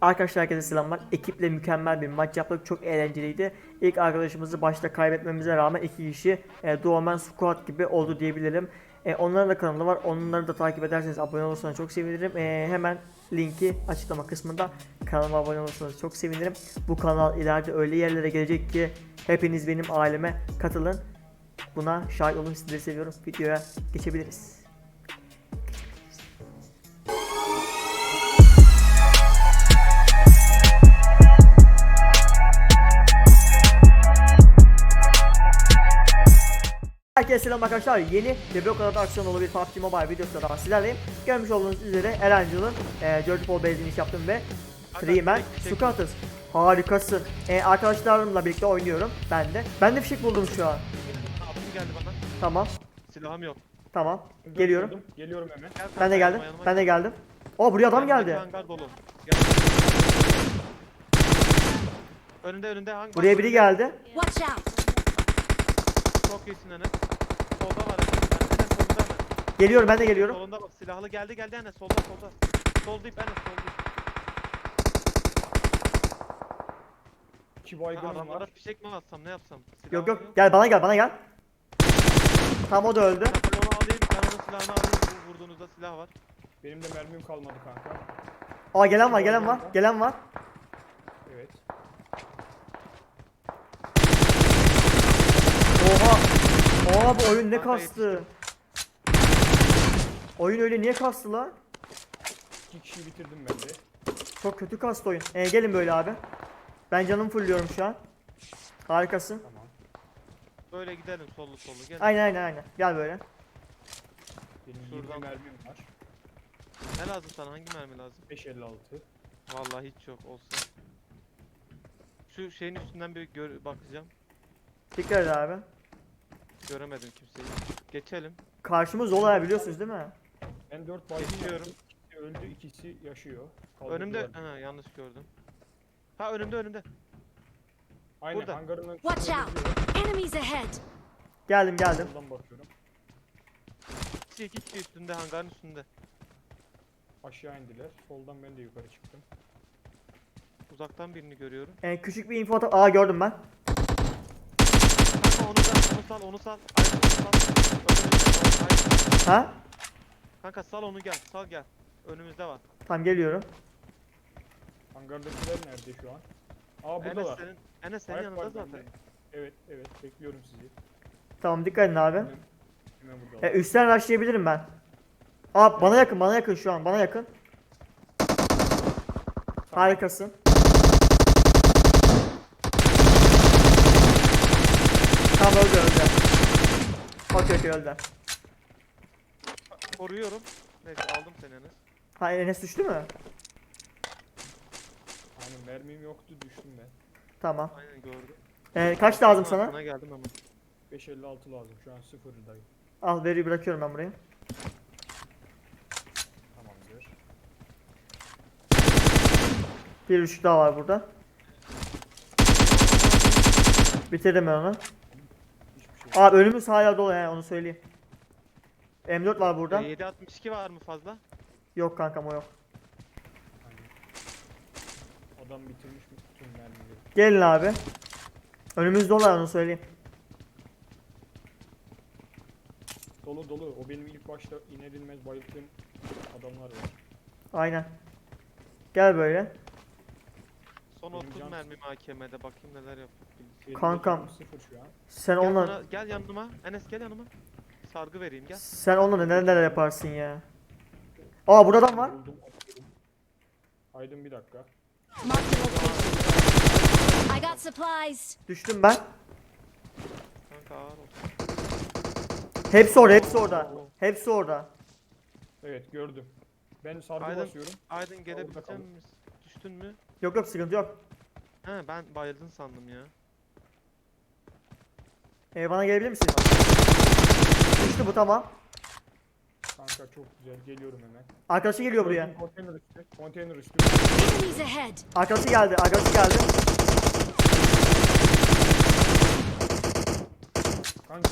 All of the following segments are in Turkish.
Arkadaşlar herkese selamlar. Ekiple mükemmel bir maç yaptık. Çok eğlenceliydi. İlk arkadaşımızı başta kaybetmemize rağmen iki kişi e, Duomen Squad gibi oldu diyebilirim. E, onların da kanalı var. Onları da takip ederseniz abone olursanız çok sevinirim. E, hemen linki açıklama kısmında kanalıma abone olursanız çok sevinirim. Bu kanal ileride öyle yerlere gelecek ki hepiniz benim aileme katılın. Buna şahit olun sizleri seviyorum. Videoya geçebiliriz. Selam arkadaşlar. Yeni ve o kadar da aksiyon dolu bir PUBG Mobile videosu daha sizlerleyim. Görmüş olduğunuz üzere Erangel'ın e, Ball base'ini iş yaptım ve Freeman Socrates. Harikasın. E, arkadaşlarımla birlikte oynuyorum ben de. Ben de fişek buldum şu an. Abim geldi bana. Tamam. Silahım yok. Tamam. Geliyorum. Gördüm, Geliyorum hemen. Gel Ben de geldim. yanıma, Ben de geldim. O buraya adam geldi. Hangar dolu. Gel. Önünde önünde hangar. Buraya biri geldi. Watch out! Çok iyisin Enes. Solda var Enes. Enes solda Enes. Geliyorum ben de geliyorum. Solunda bak silahlı geldi geldi Enes. Solda solda. Sol deyip Enes sol deyip. İki Ha, baygınım adamlara var. fişek mi atsam ne yapsam? Silahım Yok yok. Gel bana gel bana gel. Tam o da öldü. Ben onu alayım. Ben onun silahını alayım. Bu vurduğunuzda silah var. Benim de mermim kalmadı kanka. Aa gelen var gelen var. Gelen var. Evet. Oha. Oha bu oyun ne Kanka kastı? Oyun öyle niye kastı lan? İki kişiyi bitirdim ben de. Çok kötü kastı oyun. E, gelin böyle abi. Ben canımı fullüyorum şu an. Harikasın. Tamam. Böyle gidelim sollu sollu. Gel. Aynen aynen aynen. Gel böyle. Benim Şuradan. 20 mermim var. Ne lazım sana? Hangi mermi lazım? 556. Vallahi hiç yok olsa. Şu şeyin üstünden bir gör bakacağım. Dikkat et abi. Göremedim kimseyi. Geçelim. Karşımız dolu ya biliyorsunuz değil mi? Ben 4 baygın Geçiyorum. yaptım. İkisi öldü, ikisi yaşıyor. Önümde Kaldırdılar. ha yanlış gördüm. Ha önümde önümde. Aynen burada. hangarın Watch önünde out. duruyor. Enemies ahead! Geldim geldim. Soldan bakıyorum. İkisi iki kişi üstünde hangarın üstünde. Aşağı indiler. Soldan ben de yukarı çıktım. Uzaktan birini görüyorum. E, küçük bir info atıp... Aa gördüm ben. Kanka onu sal onu sal onu sal. Ay, onu sal. Önümüzde var. Ay. Ha? Kanka sal onu gel sal gel. Önümüzde var. Tamam geliyorum. Hangardakiler nerede şu an? Aa Enes buradalar. senin, Enes senin Ayak yanında var zaten. bende. Evet evet bekliyorum sizi. Tamam dikkat edin abi. Hemen, hemen E, buradalar. üstten rushlayabilirim ben. Aa bana yakın bana yakın şu an bana yakın. Harikasın. Tamam öldü öldü. Okey okey öldü. Koruyorum. Neyse aldım seni Enes. Ha Enes düştü mü? Aynen mermim yoktu düştüm ben. Tamam. Aynen gördüm. E, kaç lazım sana? Sana geldim ama. 556 lazım şu an sıfırdayım. Al veriyi bırakıyorum ben buraya. Tamamdır. Bir üçlük daha var burada. Bitirdim ben onu. Hiçbir şey Abi önümüz hala dolu yani onu söyleyeyim. M4 var burada. E, 762 var mı fazla? Yok kankam o yok. Adam bitirmiş bütün mermileri. Gelin abi. Önümüz dolu onu söyleyeyim. Dolu dolu. O benim ilk başta iner inmez bayıldığım adamlar var. Aynen. Gel böyle. Son Benim 30 can- mermim AKM'de bakayım neler yapıyor. Benim Kankam. canım Sıfır şu an. Sen Gel, onunla bana- gel yanıma. Enes gel yanıma. Sargı vereyim gel. sen onunla neler neler yaparsın ya. Aa burada adam var. Buldum. Aydın bir dakika. Location. I got supplies! Düştüm ben. Kanka ağır ol. Hepsi orada, hepsi orada. Hepsi orada. Evet gördüm. Ben sargı Aydın. basıyorum. Aydın gelebilecek misin? Düştün mü? Yok yok sıkıntı yok. He ben bayıldın sandım ya. Ee, bana gelebilir misin? Düştü bu tamam. Kanka çok güzel. Geliyorum hemen. Arkadaşı geliyor buraya. Konteyner üstü. Konteyner üstü. Enemies ahead! Arkadaşı geldi, arkadaşı geldi. Kanka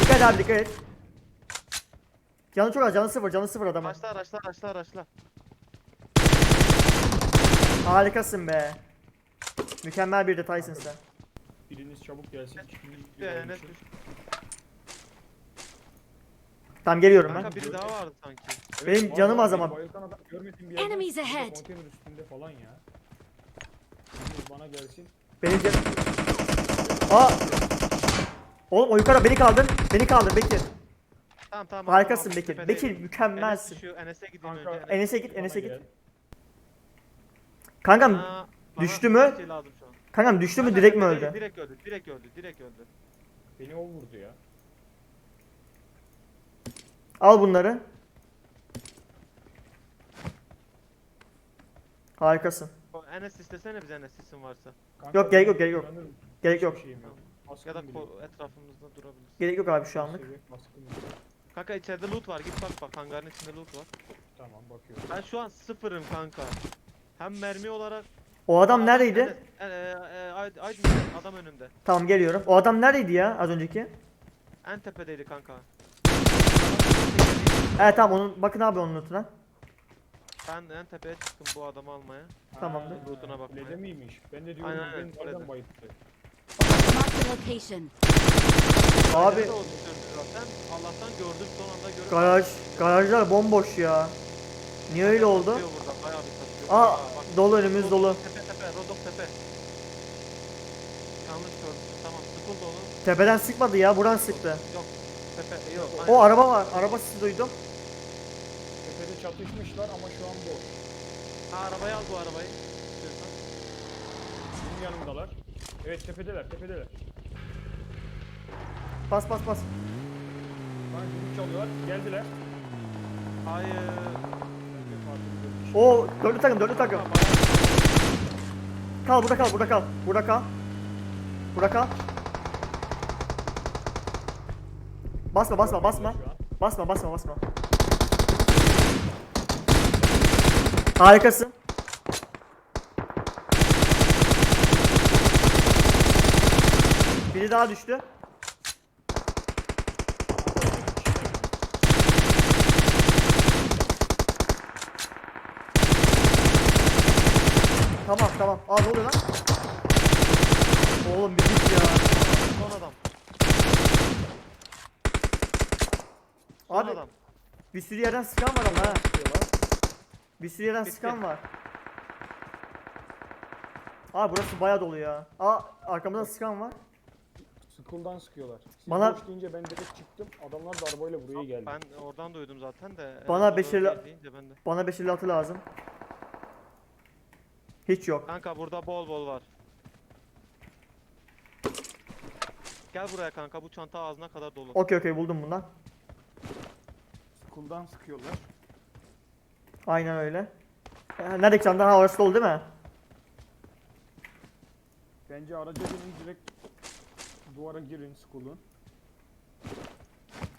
Dikkat et abi dikkat et. Canı çok az, canı sıfır, canı sıfır adamın. Araçla araçla araçla araçla. Harikasın be. Mükemmel bir detaysın sen. Biriniz çabuk gelsin. Enes düşün. düştü. Tamam geliyorum ben. Kanka biri daha vardı sanki. Benim var, canım az ama. bayıltan adam görmediğim bir yerde. Enemies ahead. Konteyner üstünde falan ya. Bana gelsin. Benim can... Aa! Oğlum o yukarı beni kaldır. Beni kaldır Bekir. Tamam tamam. Harikasın tamam, Bekir. tepedeyim. Bekir Enes mükemmelsin. düşüyor. Enes'e gideyim Kanka, önce. Enes'e git, bana Enes'e git. gel. Kankam, Aa, bana düştü mü? Şey lazım şu an. kankam düştü mü Kanka, direkt mi tepedeyim, öldü? Direkt öldü. Direkt öldü. Direkt öldü. Beni o vurdu ya. Al bunları. Harikasın. Enes istesene bize Enes isim varsa. Kanka, Yok, gerek yok, ben gerek yok. inanırım. Gerek Hiçbir yok. şeyim. Baskın Ya da bile ko- yok. etrafımızda durabilir. Gerek yok abi şu anlık. Baskın bile. Kanka içeride loot var. Git bak bak hangarın içinde loot var. Tamam bakıyorum. Ben şu an sıfırım kanka. Hem mermi olarak. O adam Aa, neredeydi? Enes, e, e, e, Aydın adam önümde. Tamam geliyorum. O adam neredeydi ya az önceki? En tepedeydi kanka. Evet tamam onun bakın abi onun notuna. Ben en tepeye çıktım bu adamı almaya. Tamamdır. Ha, Lootuna bakmaya. Kulede miymiş? Ben de diyorum Aynen, beni aynen, nereden location. Abi Nerede olduğunu söyledi zaten. Allah'tan gördüm son anda görüp. garaj garajlar bomboş ya. Niye öyle oldu? Satıyor burada, bayağı bir satıyor. Aa bak. dolu önümüz dolu. Tepe tepe, Rodok tepe. Yanlış gördüm. Tamam, sıkıl dolu. Tepeden sıkmadı ya buradan sıktı. Yok, tepe, yok. O aynen. araba var. Araba sesi duydum. Tepede çatışmışlar ama şu an boş. Ha, arabayı al bu arabayı. İstiyorsan. Benim yanımdalar. Evet tepedeler tepedeler. Bas bas bas. Bana düdük çalıyorlar. Geldiler. Hayır. O dörtlü takım dörtlü takım. Kal burada kal burada kal. Burada kal. Burada kal. Basma basma basma. Basma basma basma. Harikasın. Biri daha düştü. Tamam tamam. Aa ne oluyor lan? Oğlum bir git ya. Son adam. Abi adam. bir sürü yerden sıkan var ama ha. Bir sürü yerden Bitti. sıkan var. Aa burası bayağı dolu ya. Aa arkamızdan sıkan var. School'dan sıkıyorlar. Siz Bana- boş deyince ben direkt çıktım. Adamlar da arabayla buraya geldi. Ben oradan duydum zaten de. Bana Enes beşeri- oradan deyince ben de. Bana 556 lazım. Hiç yok. Kanka burada bol bol var. Gel buraya kanka bu çanta ağzına kadar dolu. Okey okey buldum bundan. School'dan sıkıyorlar. Aynen öyle. Nerede çanta? Ha orası dolu değil mi? Bence araca binin direkt duvara girin School'un.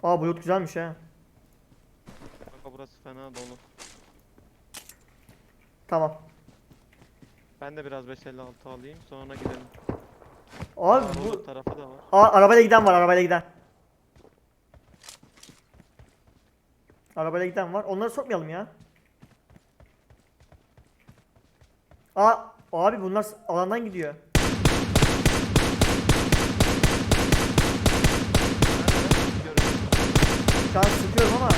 Aa bu loot güzelmiş ha. Kanka burası fena dolu. Tamam. Ben de biraz 556 alayım sonra gidelim. Abi Bu bu... tarafı da var. Aa arabayla giden var arabayla giden. Arabayla giden var. Onları sokmayalım ya. Aa abi bunlar alandan gidiyor. Şu an sıkıyorum ama.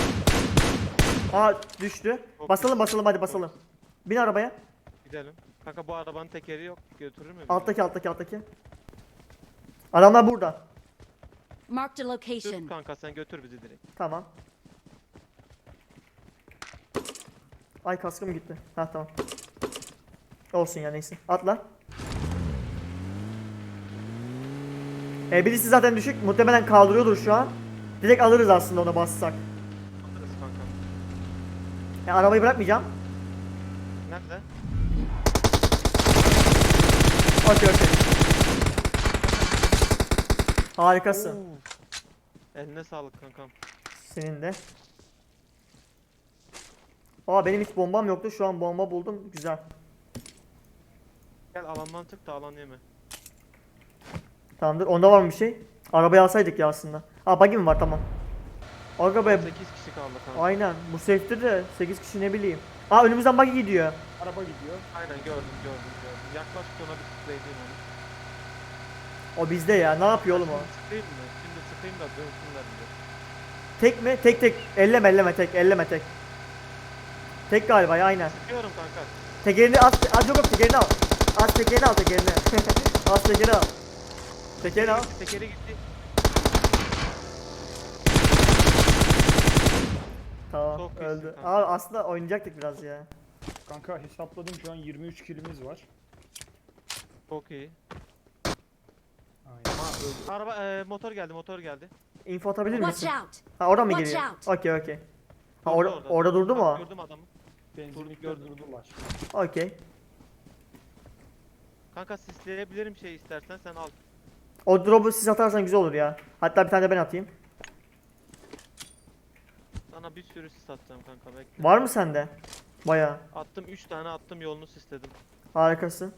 Aa düştü. Basalım basalım hadi basalım. Bin arabaya. Gidelim. Kanka bu arabanın tekeri yok. Götürür mü? bizi? Alttaki alttaki alttaki. Adamlar burada. Marked a Sür location. kanka sen götür bizi direkt. Tamam. Ay kaskım gitti. Ha tamam. Olsun ya neyse. Atla. E birisi zaten düşük. Muhtemelen kaldırıyordur şu an. Direkt alırız aslında ona bassak. Alırız kanka. E, arabayı bırakmayacağım. Nerede? Okey okey. Harikasın. Oo. Eline sağlık kankam. Senin de. Aa benim hiç bombam yoktu. Şu an bomba buldum. Güzel. Gel alandan çık da alan yeme. Tamamdır. Onda var mı bir şey? Arabayı alsaydık ya aslında. Aa buggy mi var tamam. Arabaya 8 kişi kaldı kanka. aynen. Bu safe'de de 8 kişi ne bileyim. Aa önümüzden buggy gidiyor. Araba gidiyor. Aynen gördüm gördüm gördüm. Yaklaş ona bir spreyleyin onu. O bizde ya. Ne yapıyor oğlum o? Sıkayım mı? Şimdi sıkayım da dönsünler bize. Tek mi? Tek tek. Elleme elleme tek. Elleme tek. Tek galiba ya aynen. Sıkıyorum kanka. Tekerini at. Az yok yok tekerini al. Az tekerini al tekerini. Az tekerini al. Tekerini al. Tekeri gitti. Tamam Çok öldü. kanka. Abi aslında oynayacaktık biraz ya. Kanka hesapladım şu an 23 kilimiz var. Çok iyi. Aynen. Araba e, motor geldi motor geldi. Info atabilir misin? Ha oradan mı out. Okey okey. Ha Durdu orada, orada durdu mu? Gördüm adamı. Benzinlikler gördüm. durdular. Okey. Kanka sisleyebilirim şey istersen sen al. O drop'u siz atarsan güzel olur ya. Hatta bir tane de ben atayım. Sana bir sürü sis atacağım kanka bekle. Var mı sende? Baya. Attım 3 tane attım yolunu sisledim. Harikasın.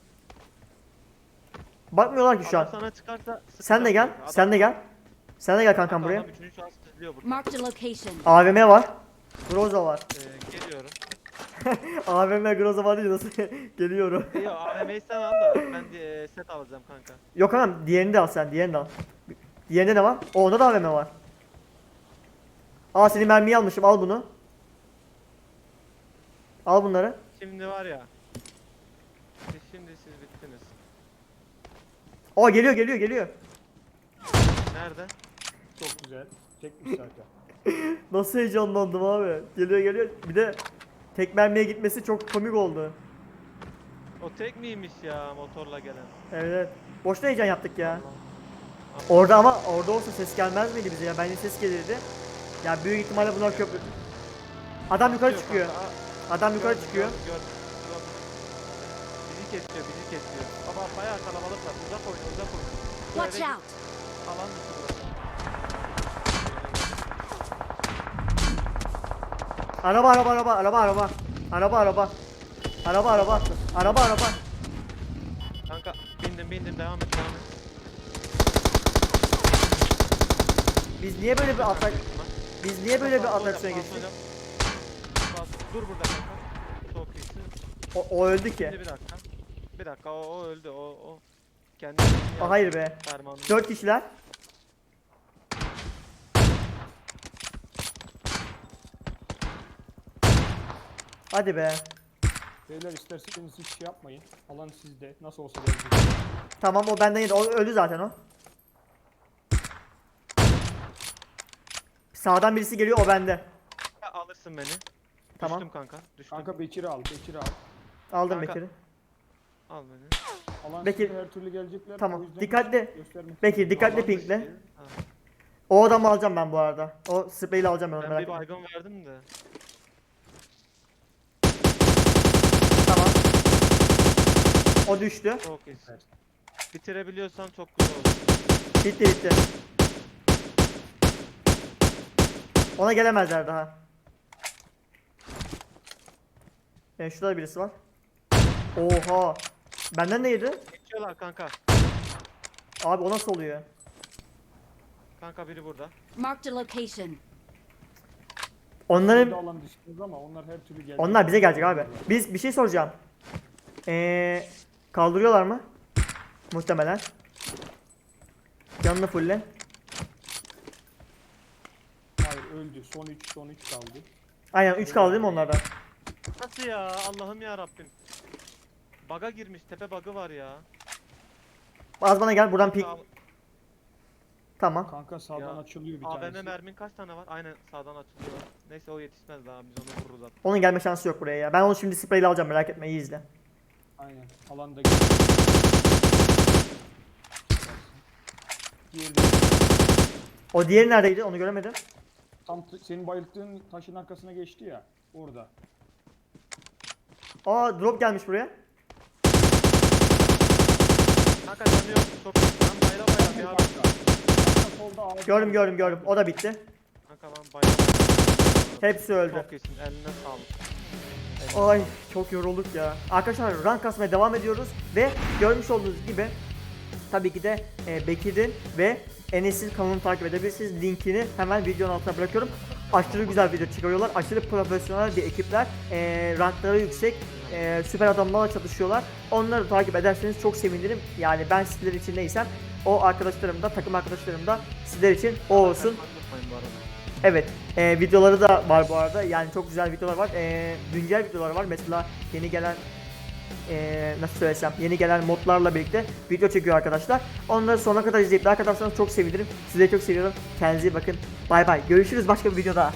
Bakmıyorlar ki şu Adam an. sana çıkarsa Sen de gel. sıkacağım Sen de gel. Sen de gel kanka. kankam buraya. Adam üçüncü şans sisliyor burada. Marked a location. AVM var. Groza var. Ee. AVM Groza var diye nasıl geliyorum. Yok AVM'yi sen al da ben de e, set alacağım kanka. Yok kankam diğerini de al sen. Diğerini de al. Diğerinde ne var? O onda da AVM var. Aa senin mermiyi almışım. Al bunu. Al bunları. Şimdi var ya. Siz şimdi siz bittiniz. Aa geliyor geliyor geliyor. Nerede? Çok güzel. Çekmiş zaten. Nasıl heyecanlandım abi. Geliyor geliyor. Bir de tek mermiye gitmesi çok komik oldu. O tek miymiş ya motorla gelen? Evet. evet. Boşuna heyecan yaptık ya. Allah. Orada ama orada olsa ses gelmez miydi bize ya? Bence ses gelirdi. Ya büyük ihtimalle bunlar köprü. Adam yukarı çıkıyor. Adam yukarı çıkıyor. gördüm, gördüm, gördüm. Bizi kesiyor, bizi kesiyor. Ama bayağı kalabalıklar. Uzak oyna, uzak oyna. Watch out! Alan dışı burası. Araba araba araba araba araba. Araba araba. Araba araba. Araba araba. Kanka bindim bindim devam et devam et. Biz niye böyle bir atak biz niye böyle bir atraksiyona geçtik? Bas, Dur burada kanka. Çok iyisin. O, o öldü Şimdi ki. bir dakika. Bir dakika o, o öldü o o. Kendi Aa, hayır be. Fermanını. 4 kişiler. Hadi be. Beyler isterseniz hiç şey yapmayın. Alan sizde. Nasıl olsa gelecek. Tamam o benden yedi. O öldü zaten o. Sağdan birisi geliyor o bende. Alırsın beni. Tamam. Düştüm kanka. Düştüm. Kanka Bekir'i al. Bekir'i al. Aldım Kanka. Bekir'i. Al beni. Alan Bekir. her türlü gelecekler. Tamam, O yüzden dikkatli. göstermek Bekir, istedim. dikkatli Alan pinkle. Ha. O adamı alacağım ben bu arada. O spreyle alacağım ben onu Ben merak bir etme. baygın verdim de. Tamam. O düştü. Çok. Evet. Bitirebiliyorsan çok güzel olur. Bitti bitti. Ona gelemezler daha. Yani şurada da birisi var. Oha. Benden de yedi. Geçiyorlar kanka. Abi o nasıl oluyor? Kanka biri burada. Marked a location. Onların alan ama onlar her türlü gelecek. onlar bize gelecek abi. Biz bir şey soracağım. Ee, kaldırıyorlar mı? Muhtemelen. Canını fulle. Hayır öldü. Son 3 son 3 kaldı. Aynen 3 kaldı değil mi onlardan? Nasıl ya? Allah'ım ya Rabbim. Baga girmiş. Tepe bug'ı var ya. Az bana gel buradan pik. Tamam. Kanka sağdan Ya, açılıyor bir AVM tanesi. mermin kaç tane var? Aynen sağdan açılıyor. Neyse o yetişmez daha biz onu vururuz zaten. Onun gelme şansı yok buraya ya. Ben onu şimdi spreyle alacağım merak etme iyi izle. Aynen. Alanda de O diğeri neredeydi onu göremedim. tam t- senin bayılttığın taşın arkasına geçti ya. Orada. Aa drop gelmiş buraya. Kanka canı yok. Çok ben bayla bayla bir abi. Solda Gördüm gördüm gördüm. O da bitti. Kanka ben bayla. Hepsi öldü. Çok iyisin. Eline sağlık. Ay çok yorulduk ya. Arkadaşlar rank kasmaya devam ediyoruz ve görmüş olduğunuz gibi tabii ki de e, Bekir'in ve Enes'in kanalını takip edebilirsiniz. Linkini hemen videonun altına bırakıyorum. Aşırı güzel video çıkarıyorlar. Aşırı profesyonel bir ekipler. E, rankları yüksek. E, süper adamlarla çalışıyorlar. Onları da takip ederseniz çok sevinirim. Yani ben sizler için neysem o arkadaşlarım da takım arkadaşlarım da sizler için o olsun. Evet, e, videoları da var bu arada. Yani çok güzel videolar var. E, güncel videolar var. Mesela yeni gelen e, nasıl söylesem yeni gelen modlarla birlikte video çekiyor arkadaşlar. Onları sonuna kadar izleyip like atarsanız çok sevinirim. Sizleri çok seviyorum. Kendinize iyi bakın. Bay bay. Görüşürüz başka bir videoda.